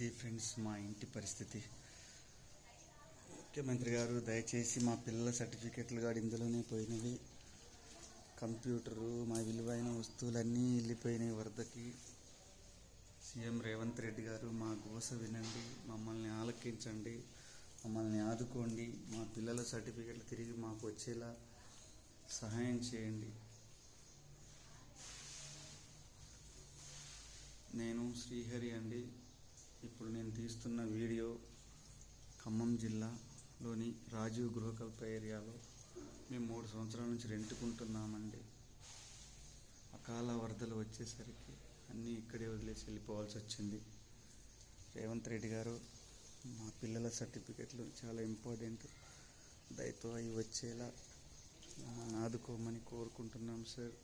ఇది ఫ్రెండ్స్ మా ఇంటి పరిస్థితి. ముఖ్యమంత్రి గారు దయచేసి మా పిల్లల సర్టిఫికెట్లు కూడా ఇందులోనే పోయినవి. కంప్యూటరు మా విలువైన వస్తువులన్నీ వెళ్ళిపోయినాయి వరదకి. సీఎం రేవంత్ రెడ్డి గారు మా గోస వినండి మమ్మల్ని ఆలకించండి మమ్మల్ని ఆదుకోండి మా పిల్లల సర్టిఫికెట్లు తిరిగి మాకు వచ్చేలా సహాయం చేయండి. నేను శ్రీహరి అండి. నేను తీస్తున్న వీడియో ఖమ్మం జిల్లాలోని రాజీవ్ గృహకల్ప ఏరియాలో మేము మూడు సంవత్సరాల నుంచి రెంటుకుంటున్నామండి. అకాల వరదలు వచ్చేసరికి అన్నీ ఇక్కడే వదిలేసి వెళ్ళిపోవాల్సి వచ్చింది. రేవంత్ రెడ్డి గారు మా పిల్లల సర్టిఫికెట్లు చాలా ఇంపార్టెంట్. దయతో అవి వచ్చేలా మమ్మల్ని ఆదుకోమని కోరుకుంటున్నాం సార్.